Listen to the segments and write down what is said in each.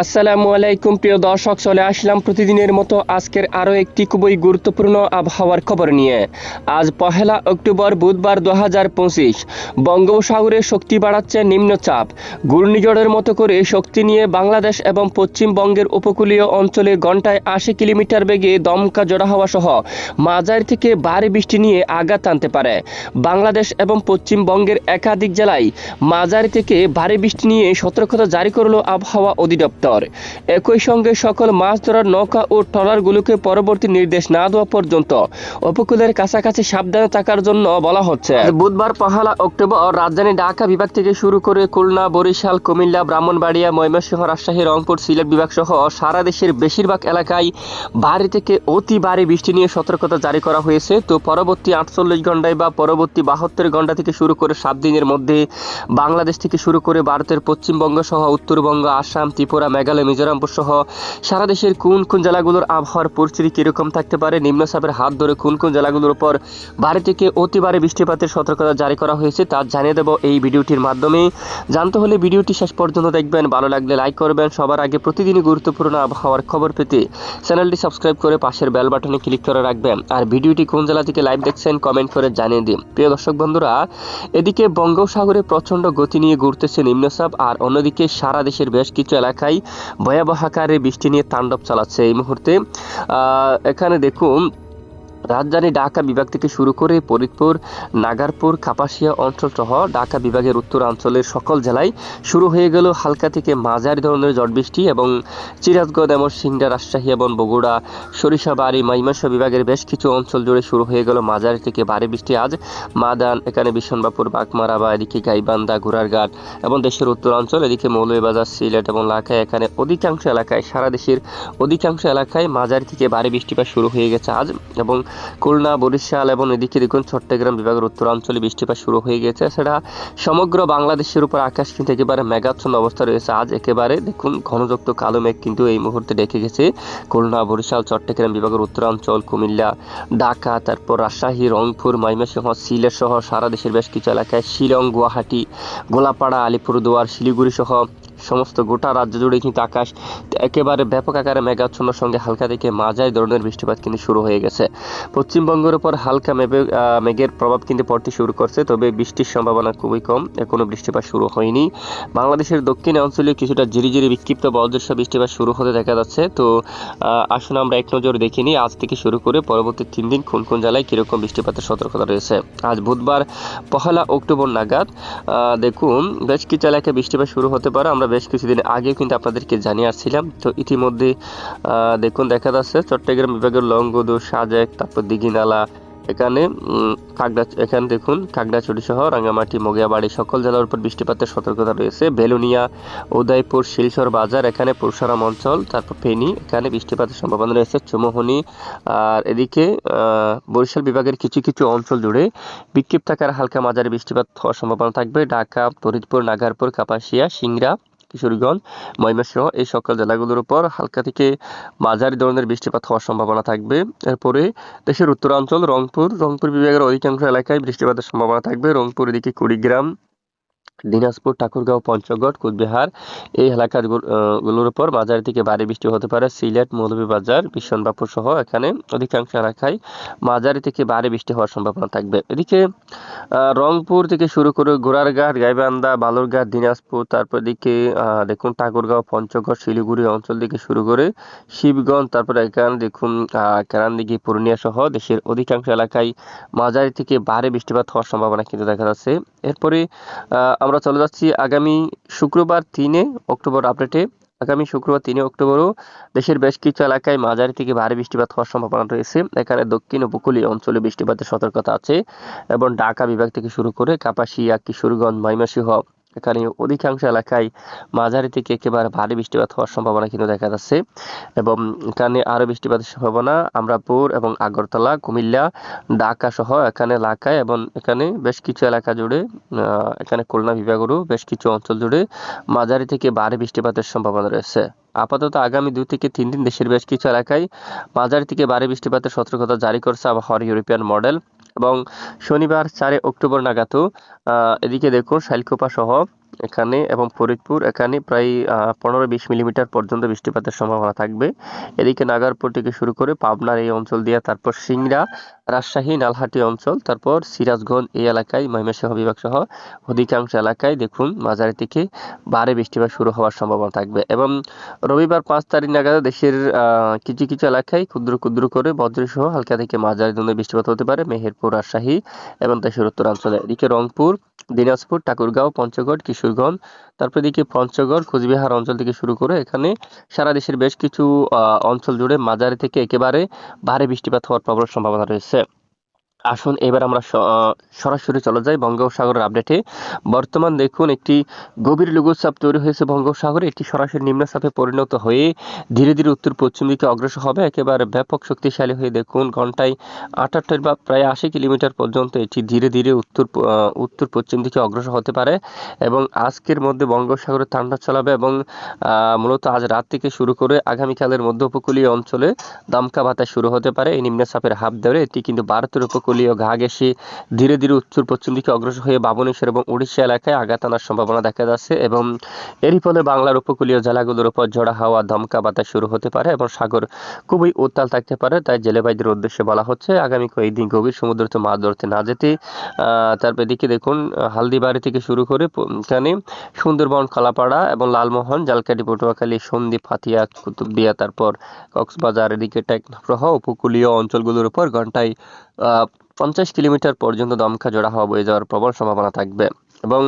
আসসালামু আলাইকুম, প্রিয় দর্শক, চলে আসলাম প্রতিদিনের মতো আজকের আরও একটি খুবই গুরুত্বপূর্ণ আবহাওয়ার খবর নিয়ে। আজ পহেলা অক্টোবর বুধবার দু হাজার পঁচিশ, বঙ্গোপসাগরে শক্তি বাড়াচ্ছে নিম্নচাপ। ঘূর্ণিঝড়ের মতো করে শক্তি নিয়ে বাংলাদেশ এবং পশ্চিমবঙ্গের উপকূলীয় অঞ্চলে ঘন্টায় আশি কিলোমিটার বেগে দমকা জোড়া হওয়া সহ মাঝারি থেকে ভারী বৃষ্টি নিয়ে আঘাত আনতে পারে। বাংলাদেশ এবং পশ্চিমবঙ্গের একাধিক জেলায় মাঝারি থেকে ভারী বৃষ্টি নিয়ে সতর্কতা জারি করল আবহাওয়া অধিদপ্তর। একই সঙ্গে সকল মাছ ধরার নৌকা ও ট্রলারগুলোকে পরবর্তী নির্দেশ না দেওয়া পর্যন্ত উপকূলের কাছাকাছি সাবধানে থাকার জন্য বলা হচ্ছে। বুধবার পহেলা অক্টোবর রাজধানী ঢাকা বিভাগ থেকে শুরু করে খুলনা, বরিশাল, কুমিল্লা, ব্রাহ্মণবাড়িয়া, ময়মনসিংহ, রাজশাহী, রংপুর, সিলেট বিভাগ সহ সারা দেশের বেশিরভাগ এলাকায় ভারী থেকে অতি ভারী বৃষ্টি নিয়ে সতর্কতা জারি করা হয়েছে। তো পরবর্তী আটচল্লিশ ঘন্টায় বা পরবর্তী বাহাত্তর ঘণ্টা থেকে শুরু করে সাত দিনের মধ্যে বাংলাদেশ থেকে শুরু করে ভারতের পশ্চিমবঙ্গ সহ উত্তরবঙ্গ, আসাম, ত্রিপুরা মেঘালয়, মিজোরামপুর সহ সারা দেশের কোন কোন জেলাগুলোর আবহাওয়ার পরিস্থিতি কীরকম থাকতে পারে? নিম্নচাপের হাত ধরে কোন কোন জেলাগুলোর উপর ভারী থেকে অতি ভারী বৃষ্টিপাতের সতর্কতা জারি করা হয়েছে তা জানিয়ে দেব এই ভিডিওটির মাধ্যমে। জানতে হলে ভিডিওটি শেষ পর্যন্ত দেখবেন। ভালো লাগলে লাইক করবেন। সবার আগে প্রতিদিনই গুরুত্বপূর্ণ আবহাওয়ার খবর পেতে চ্যানেলটি সাবস্ক্রাইব করে পাশের বেল বাটনে ক্লিক করে রাখবেন। আর ভিডিওটি কোন জেলা থেকে লাইভ দেখছেন কমেন্ট করে জানিয়ে দিন। প্রিয় দর্শক বন্ধুরা, এদিকে বঙ্গোপসাগরে প্রচণ্ড গতি নিয়ে ঘুরতেছে নিম্নচাপ। আর অন্যদিকে সারা দেশের বেশ কিছু এলাকায় ভয়াবহ আকারে বৃষ্টি নিয়ে তাণ্ডব চালাচ্ছে এই মুহূর্তে। এখানে দেখুন রাজধানী ঢাকা বিভাগ থেকে শুরু করে ফরিদপুর, নাগারপুর, কাপাসিয়া অঞ্চল সহ ঢাকা বিভাগের উত্তরাঞ্চলের সকল জেলায় শুরু হয়ে গেল হালকা থেকে মাঝারি ধরনের ঝড় বৃষ্টি এবং চিরাজগঞ্জ এমন সিংড়া, রাজশাহী, এবং বগুড়া, সরিষাবাড়ি ময়মনসিংহ বিভাগের বেশ কিছু অঞ্চল জুড়ে শুরু হয়ে গেল মাঝারি থেকে ভারী বৃষ্টি। আজ মাদান, এখানে বিশনবাপুর বাগমারা বা এদিকে গাইবান্ধা, ঘোড়ারঘাট এবং দেশের উত্তরাঞ্চল, এদিকে মৌলভীবাজার, সিলেট এবং লাখায় এখানে অধিকাংশ এলাকায়, সারা দেশের অধিকাংশ এলাকায় মাঝারি থেকে ভারী বৃষ্টিপাত শুরু হয়ে গেছে আজ এবং খুলনা, বরিশাল এবং এদিকে দেখুন চট্টগ্রাম বিভাগের উত্তরাঞ্চলে বৃষ্টিপাত শুরু হয়ে গেছে সেটা সমগ্র বাংলাদেশের উপর আকাশ কিন্তু একেবারে মেঘাচ্ছন্ন অবস্থা রয়েছে। আজ একেবারে দেখুন ঘনযুক্ত কালো মেঘ কিন্তু এই মুহূর্তে ডেকে গেছে। খুলনা, বরিশাল, চট্টগ্রাম বিভাগের উত্তরাঞ্চল, কুমিল্লা, ঢাকা, তারপর রাজশাহী, রংপুর, ময়মনসিংহ, সিলেট সহ সারা দেশের বেশ কিছু এলাকায় শিলং, গুয়াহাটি, গোলাপাড়া, আলিপুরদুয়ার, শিলিগুড়ি সহ সমস্ত গোটা রাজ্য জুড়ে কিন্তু আকাশ একেবারে ব্যাপক আকারে মেঘাচ্ছন্নর সঙ্গে হালকা থেকে মাঝারি ধরনের বৃষ্টিপাত কিন্তু শুরু হয়ে গেছে। পশ্চিমবঙ্গের উপর হালকা মেঘে মেঘের প্রভাব কিন্তু পড়তে শুরু করছে, তবে বৃষ্টির সম্ভাবনা খুবই কম, এখনও বৃষ্টিপাত শুরু হয়নি। বাংলাদেশের দক্ষিণ অঞ্চলে কিছুটা ঝিরিঝিরি বিক্ষিপ্ত বজ্রস্ব বৃষ্টিপাত শুরু হতে দেখা যাচ্ছে। তো আসুন আমরা এক নজর দেখিনি আজ থেকে শুরু করে পরবর্তী তিন দিন কোন কোন জেলায় কীরকম বৃষ্টিপাতের সতর্কতা রয়েছে। আজ বুধবার পহেলা অক্টোবর নাগাদ দেখুন, বেশ কিছু এলাকায় বৃষ্টিপাত শুরু হতে পারে, আমরা বেশ কিছুদিন আগে কিন্তু আপনাদেরকে জানিয়ে আসছিলাম। তো ইতিমধ্যে দেখুন, দেখা যাচ্ছে চট্টগ্রাম বিভাগের লংগদু সাজেক, তারপর দিঘিনালা, এখানে কাকড়া এখানে দেখুন কাকড়াছড়ি সহ রাঙ্গামাটি, মগিয়াবাড়ি, সকল জেলার উপর বৃষ্টিপাতের সতর্কতা রয়েছে। বেলুনিয়া, উদয়পুর, শিলচর বাজার, এখানে পরশুরাম অঞ্চল, তারপর ফেনী, এখানে বৃষ্টিপাতের সম্ভাবনা রয়েছে। চুমোহনি, আর এদিকে বরিশাল বিভাগের কিছু কিছু অঞ্চল জুড়ে বিক্ষিপ্ত আকারে হালকা মাঝারি বৃষ্টিপাত হওয়ার সম্ভাবনা থাকবে। ঢাকা, ফরিদপুর, নাগারপুর, কাপাসিয়া, সিংড়া কিশোরগঞ্জ, ময়মনসিংহ, এই সকল জেলাগুলোর উপর হালকা থেকে মাঝারি ধরনের বৃষ্টিপাত হওয়ার সম্ভাবনা থাকবে। এরপরে দেশের উত্তরাঞ্চল, রংপুর রংপুর বিভাগের অধিকাংশ এলাকায় বৃষ্টিপাতের সম্ভাবনা থাকবে। রংপুর এদিকে কুড়িগ্রাম দিনাজপুর, ঠাকুরগাঁও, পঞ্চগড়, কুচবিহার এই এলাকাগুলোর উপর মাঝারি থেকে ভারী বৃষ্টি হতে পারে। সিলেট, মৌলভীবাজার বিশনবাপুর সহ এখানে অধিকাংশ এলাকায় মাঝারি থেকে ভারী বৃষ্টি হওয়ার সম্ভাবনা থাকবে। এদিকে রংপুর থেকে শুরু করে গোড়ারঘাট গাইবান্ধা, বালুরঘাট, দিনাজপুর, তারপর দিকে দেখুন ঠাকুরগাঁও, পঞ্চগড়, শিলিগুড়ি অঞ্চল থেকে শুরু করে শিবগঞ্জ, তারপর এখানে দেখুন কেরানদিঘি পূর্ণিয়া সহ দেশের অধিকাংশ এলাকায় মাঝারি থেকে ভারী বৃষ্টিপাত হওয়ার সম্ভাবনা কিন্তু দেখা যাচ্ছে। এরপরে আমরা চলে যাচ্ছি আগামী শুক্রবার তিনে অক্টোবর আপডেটে আগামী শুক্রবার তিনে অক্টোবরও দেশের বেশ কিছু এলাকায় মাঝারি থেকে ভারী বৃষ্টিপাত হওয়ার সম্ভাবনা রয়েছে। এখানে দক্ষিণ উপকূলীয় অঞ্চলে বৃষ্টিপাতের সতর্কতা আছে এবং ঢাকা বিভাগ থেকে শুরু করে কাপাসিয়া, কিশোরগঞ্জ, ময়মনসিংহ এখানে অধিকাংশ এলাকায় মাঝারি থেকে একেবারে ভারী বৃষ্টিপাত হওয়ার সম্ভাবনা কিন্তু দেখা যাচ্ছে। এবং এখানে আরও বৃষ্টিপাতের সম্ভাবনা আমরাপুর এবং আগরতলা, কুমিল্লা, ঢাকা সহ এখানে এলাকায় এবং এখানে বেশ কিছু এলাকা জুড়ে এখানে খুলনা বিভাগেরও বেশ কিছু অঞ্চল জুড়ে মাঝারি থেকে ভারী বৃষ্টিপাতের সম্ভাবনা রয়েছে। আপাতত আগামী দুই থেকে তিন দিন দেশের বেশ কিছু এলাকায় মাঝারি থেকে ভারী বৃষ্টিপাতের সতর্কতা জারি করছে আবহাওয়ার ইউরোপিয়ান মডেল। এবং শনিবার চারে অক্টোবর নাগাদও এদিকে দেখুন শাইলকোপা সহ এখানে এবং ফরিদপুর, এখানে প্রায় পনেরো বিশ মিলিমিটার পর্যন্ত বৃষ্টিপাতের সম্ভাবনা থাকবে। এদিকে নাগারপুর থেকে শুরু করে পাবনার এই অঞ্চল দিয়ে, তারপর সিংড়া রাজশাহী, নালহাটি অঞ্চল, তারপর সিরাজগঞ্জ এই এলাকায় ময়মনসিংহ বিভাগ সহ অধিকাংশ এলাকায় দেখুন মাঝারি থেকে ভারী বৃষ্টিপাত শুরু হওয়ার সম্ভাবনা থাকবে। এবং রবিবার পাঁচ তারিখ নাগাদ দেশের কিছু কিছু এলাকায় ক্ষুদ্র ক্ষুদ্র করে বজ্রসহ হালকা থেকে মাঝারি ধরনের বৃষ্টিপাত হতে পারে। মেহেরপুর, রাজশাহী এবং দেশের উত্তরাঞ্চলে। এদিকে রংপুর, দিনাজপুর, ঠাকুরগাঁও, পঞ্চগড়, কিশোরগঞ্জ, তারপর এদিকে পঞ্চগড়, কোচবিহার অঞ্চল থেকে শুরু করে এখানে সারা দেশের বেশ কিছু অঞ্চল জুড়ে মাঝারি থেকে একেবারে ভারী বৃষ্টিপাত হওয়ার প্রবল সম্ভাবনা রয়েছে। আসুন, এবার আমরা সরাসরি চলে যাই বঙ্গোপসাগরের আপডেটে বর্তমান দেখুন, একটি গভীর লঘুচাপ তৈরি হয়েছে বঙ্গোপসাগরে। এটি সরাসরি নিম্নচাপে পরিণত হয়ে ধীরে ধীরে উত্তর পশ্চিম দিকে অগ্রসর হবে। একেবারে ব্যাপক শক্তিশালী হয়ে দেখুন, ঘন্টায় আটাত্তর বা প্রায় আশি কিলোমিটার পর্যন্ত এটি ধীরে ধীরে উত্তর উত্তর পশ্চিম দিকে অগ্রসর হতে পারে এবং আজকের মধ্যে বঙ্গোপসাগরে ঠান্ডা চলাবে এবং মূলত আজ রাত থেকে শুরু করে আগামীকালের মধ্য উপকূলীয় অঞ্চলে দমকা বাতাস শুরু হতে পারে। এই নিম্নচাপের হাত ধরে এটি কিন্তু ভারতের উপকূলীয় ঘাগ এসে ধীরে ধীরে উত্তর পশ্চিম দিকে অগ্রসর হয়ে বাবনেশ্বর এবং উড়িষ্যা এলাকায় আঘাত আনার সম্ভাবনা দেখা যাচ্ছে এবং এরই ফলে বাংলার উপকূলীয় জেলাগুলোর উপর ঝড়া হাওয়া, দমকা বাতাস শুরু হতে পারে এবং সাগর খুবই উত্তাল থাকতে পারে, তাই জেলেবাইদের উদ্দেশ্যে বলা হচ্ছে আগামী কয়েকদিন গভীর সমুদ্রতে মাছ ধরতে না যেতে। তারপর এদিকে দেখুন, হালদিবাড়ি থেকে শুরু করে এখানে সুন্দরবন কলাপাড়া এবং লালমোহন জালকাটি পটুয়াখালী, সন্দ্বীপ, হাতিয়া, কুতুবদিয়া, তারপর কক্সবাজার, এদিকে টেকনাফসহ উপকূলীয় অঞ্চলগুলোর উপর ঘন্টায় পঞ্চাশ কিলোমিটার পর্যন্ত দমকা জোড়া হওয়া বয়ে যাওয়ার প্রবল সম্ভাবনা থাকবে। এবং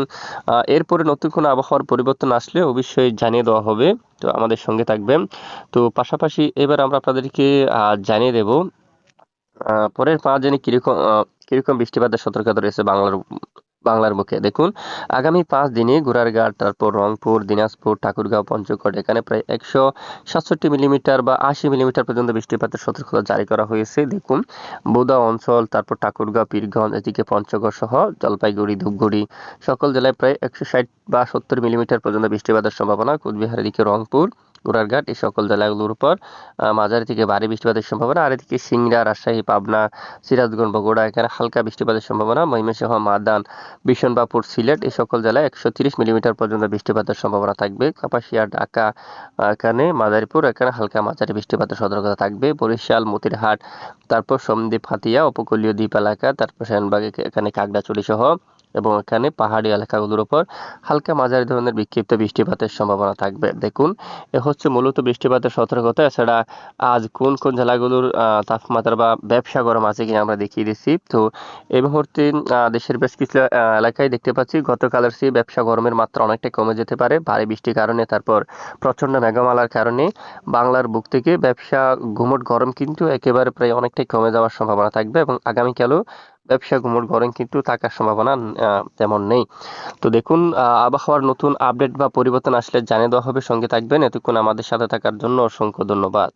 এরপরে নতুন কোনো আবহাওয়ার পরিবর্তন আসলে অবশ্যই জানিয়ে দেওয়া হবে। তো আমাদের সঙ্গে থাকবেন তো পাশাপাশি এবার আমরা আপনাদেরকে জানিয়ে দেব পরের পাঁচ দিনে কীরকম কীরকম বৃষ্টিপাতের সতর্কতা রয়েছে বাংলার বাংলার মুখে। দেখুন, আগামী পাঁচ দিনে গোড়ারঘাট তারপর রংপুর, দিনাজপুর, ঠাকুরগাঁও, পঞ্চগড়, এখানে প্রায় একশো সাতষট্টি মিলিমিটার বা আশি মিলিমিটার পর্যন্ত বৃষ্টিপাতের সতর্কতা জারি করা হয়েছে। দেখুন, বোদা অঞ্চল, তারপর ঠাকুরগাঁও, পীরগঞ্জ, এদিকে পঞ্চগড় সহ জলপাইগুড়ি, ধূপগুড়ি সকল জেলায় প্রায় একশো ষাট বা সত্তর মিলিমিটার পর্যন্ত বৃষ্টিপাতের সম্ভাবনা। কোচবিহার, এদিকে রংপুর গোড়ারঘাট এই সকল জেলাগুলোর উপর। মাঝারি থেকে ভারী বৃষ্টিপাতের সম্ভাবনা আর এদিকে সিংড়া রাজশাহী, পাবনা, সিরাজগঞ্জ, বগুড়া, এখানে হালকা বৃষ্টিপাতের সম্ভাবনা, ময়মনসিংহ, মাদান বিশনবাপুর সিলেট, এই সকল জেলায় একশো তিরিশ মিলিমিটার পর্যন্ত বৃষ্টিপাতের সম্ভাবনা থাকবে। কাপাসিয়া, ঢাকা এখানে মাদারীপুর, এখানে হালকা মাঝারি বৃষ্টিপাতের সতর্কতা থাকবে। বরিশাল, মতিরহাট, তারপর সন্দ্বীপ, হাতিয়া, উপকূলীয় দ্বীপ এলাকা, তারপর সেনবাগ, এখানে কাকড়াচুরি সহ এবং এখানে পাহাড়ি এলাকাগুলোর উপর হালকা মাঝারি ধরনের বিক্ষিপ্ত বৃষ্টিপাতের সম্ভাবনা থাকবে। দেখুন, এ হচ্ছে মূলত বৃষ্টিপাতের সতর্কতা। এছাড়া আজ কোন কোন জেলাগুলোর তাপমাত্রা বা ব্যবসা গরম আছে কিনা আমরা দেখিয়ে দিচ্ছি। তো এই মুহূর্তে দেশের বেশ কিছু এলাকায় দেখতে পাচ্ছি গতকালের চেয়ে ব্যবসা গরমের মাত্রা অনেকটা কমে যেতে পারে। ভারী বৃষ্টির কারণে, তারপর প্রচণ্ড মেঘমালার কারণে বাংলার বুক থেকে ব্যবসা ঘুমট গরম কিন্তু একেবারে প্রায় অনেকটাই কমে যাওয়ার সম্ভাবনা থাকবে এবং আগামীকালও ব্যবসা ঘুমট গরম কিন্তু থাকার সম্ভাবনা তেমন নেই। তো দেখুন আবহাওয়ার নতুন আপডেট বা পরিবর্তন আসলে জানিয়ে দেওয়া হবে। সঙ্গে থাকবেন। এতক্ষণ আমাদের সাথে থাকার জন্য অসংখ্য ধন্যবাদ।